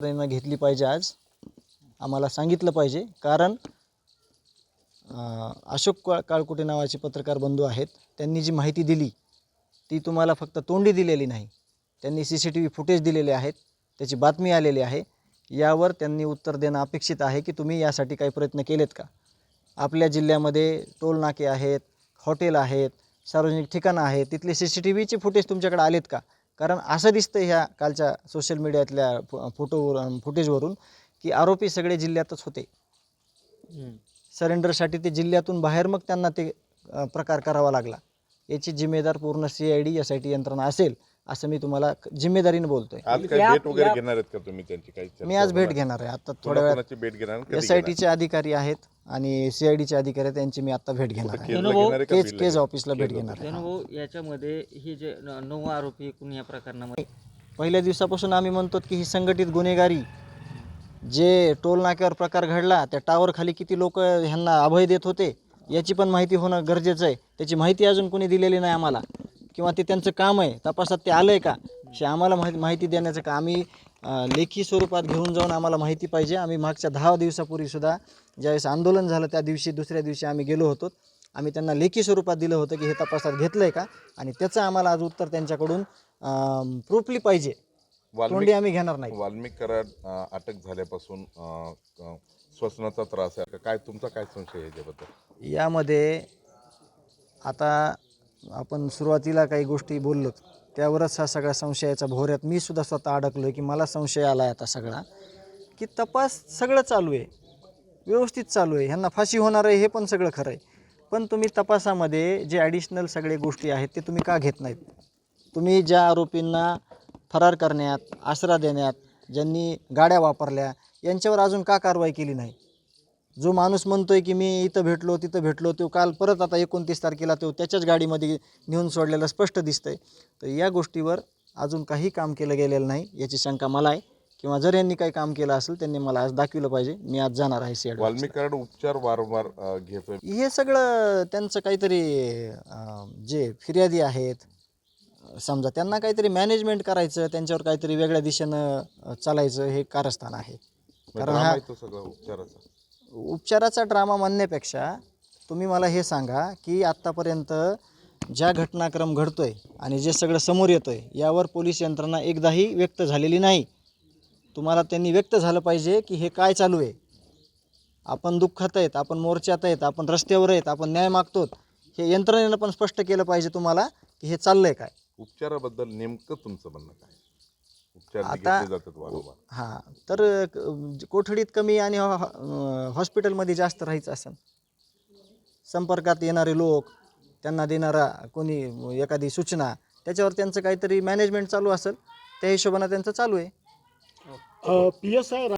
त्यांना घेतली पाहिजे आज. आम्हाला सांगितलं पाहिजे. कारण अशोक का काळकुटे नावाचे पत्रकार बंधू आहेत. त्यांनी जी माहिती दिली ती तुम्हाला फक्त तोंडी दिलेली नाही. त्यांनी C C T V footage दिलेले आहेत. त्याची बातमी आलेली आहे. यावर त्यांनी उत्तर देणं अपेक्षित आहे की तुम्ही यासाठी काही प्रयत्न केलेत का? आपल्या जिल्ह्यामध्ये टोल नाके आहेत हॉटेल आहेत सार्वजनिक ठिकाणं आहेत. तिथले सी सी टी व्हीचे फुटेज तुमच्याकडे आलेत का? कारण असं दिसतं ह्या कालच्या सोशल मीडियातल्या फो फोटोवर फुटेजवरून की आरोपी सगळे जिल्ह्यातच होते. सरेंडरसाठी ते जिल्ह्यातून बाहेर मग त्यांना ते प्रकार करावा लागला. याची जिम्मेदार पूर्ण C I D S I T यंत्रणा असेल असं मी तुम्हाला जिम्मेदारीने बोलतोय आज काही भेट वगैरे घेणार आहेत का तुम्ही त्यांची काही चर्चा मी आज भेट होणार? घेणार आहे आता थोड्या वेळात भेट घेणार कधी एस आय घेणार? टीचे अधिकारी आहेत आणि सी आय डीचे अधिकारी आहेत त्यांची मी आता भेट घेणार आहे केजला घेणार आहे का केज बीडला केज घेणार? ऑफिसला भेट. घेणार आहे भाऊ याच्यामध्ये हे जे न- नऊ आरोपी एकूण या प्रकरणामध्ये पहिल्या दिवसापासून आम्ही म्हणतो की ही संघटित गुन्हेगारी जे टोल नाक्यावर प्रकार घडला त्या टावर खाली किती लोक ह्यांना अभय देत होते याची पण माहिती होणं गरजेचं आहे त्याची माहिती अजून कोणी दिलेली नाही आम्हाला किंवा ते त्यांचं काम आहे तपासात ते आलं आहे का? हे आम्हाला माहिती माहिती देण्याचं का? आम्ही लेखी स्वरूपात घेऊन जाऊन आम्हाला माहिती पाहिजे. आम्ही मागच्या दहा दिवसापूर्वीसुद्धा ज्यावेळेस आंदोलन झालं त्या दिवशी दुसऱ्या दिवशी आम्ही गेलो होतो. आम्ही त्यांना लेखी स्वरूपात दिलं होतं की हे तपासात घेतलं आहे का? आणि त्याचं आम्हाला आज उत्तर त्यांच्याकडून प्रूफली पाहिजे. वाल्मिक तोंडी आम्ही घेणार नाही. वाल्मिक अटक झाल्यापासून श्वसनाचा त्रास आहे? काय तुमचा काय संशय याच्याबद्दल? यामध्ये आता आपण सुरुवातीला काही गोष्टी बोललो त्यावरच हा सगळा संशयाचा भोवऱ्यात मी सुद्धा स्वतः अडकलो आहे की मला संशय आला आहे आता सगळा की तपास सगळं चालू आहे व्यवस्थित चालू आहे ह्यांना फाशी होणार आहे हे पण सगळं खरं आहे. पण तुम्ही तपासामध्ये जे ॲडिशनल सगळे गोष्टी आहेत ते तुम्ही का घेत नाहीत? तुम्ही ज्या आरोपींना फरार करण्यात आसरा देण्यात ज्यांनी गाड्या वापरल्या यांच्यावर अजून का कारवाई केली नाही? जो माणूस म्हणतोय की मी इथं भेटलो तिथं भेटलो तो काल परत आता एकोणतीस तारखेला तो त्याच्याच गाडीमध्ये नेऊन सोडलेलं स्पष्ट दिसतंय. तर या गोष्टीवर अजून काही काम केलं गेलेलं नाही याची शंका मला आहे. किंवा जर यांनी काही काम केलं असेल त्यांनी मला आज दाखवलं पाहिजे. मी आज जाणार आहे सी उपचार वारंवार घेतोय. हे सगळं त्यांचं काहीतरी जे फिर्यादी आहेत समजा त्यांना काहीतरी मॅनेजमेंट करायचं त्यांच्यावर काहीतरी वेगळ्या दिशेनं चालायचं हे कारस्थान आहे. कारण ड्रामा हा उपचाराचा. उपचाराचा ड्रामा म्हणण्यापेक्षा तुम्ही मला हे सांगा की आत्तापर्यंत ज्या घटनाक्रम घडतो आहे आणि जे सगळं समोर येतो आहे यावर पोलीस यंत्रणा एकदाही व्यक्त झालेली नाही. तुम्हाला त्यांनी व्यक्त झालं पाहिजे की हे काय चालू आहे. आपण दुःखात आहेत आपण मोर्चात आहेत आपण रस्त्यावर आहेत आपण न्याय मागतो हे यंत्रणेनं पण स्पष्ट केलं पाहिजे तुम्हाला की हे चाललं आहे काय? उपचाराबद्दल नेमकं तुमचं म्हणणं काय? उपचार आता- घेतले जातात वारंवार. हां तर क- कोठडीत कमी आणि हॉ- हॉ- हॉस्पिटलमध्ये जास्त राहायचं असं संपर्कात येणारे लोक त्यांना देणारा कोणी एखादी सूचना त्याच्यावर त्यांचं काहीतरी मॅनेजमेंट चालू असेल त्या हिशोबानं त्यांचं चालू आहे. P S I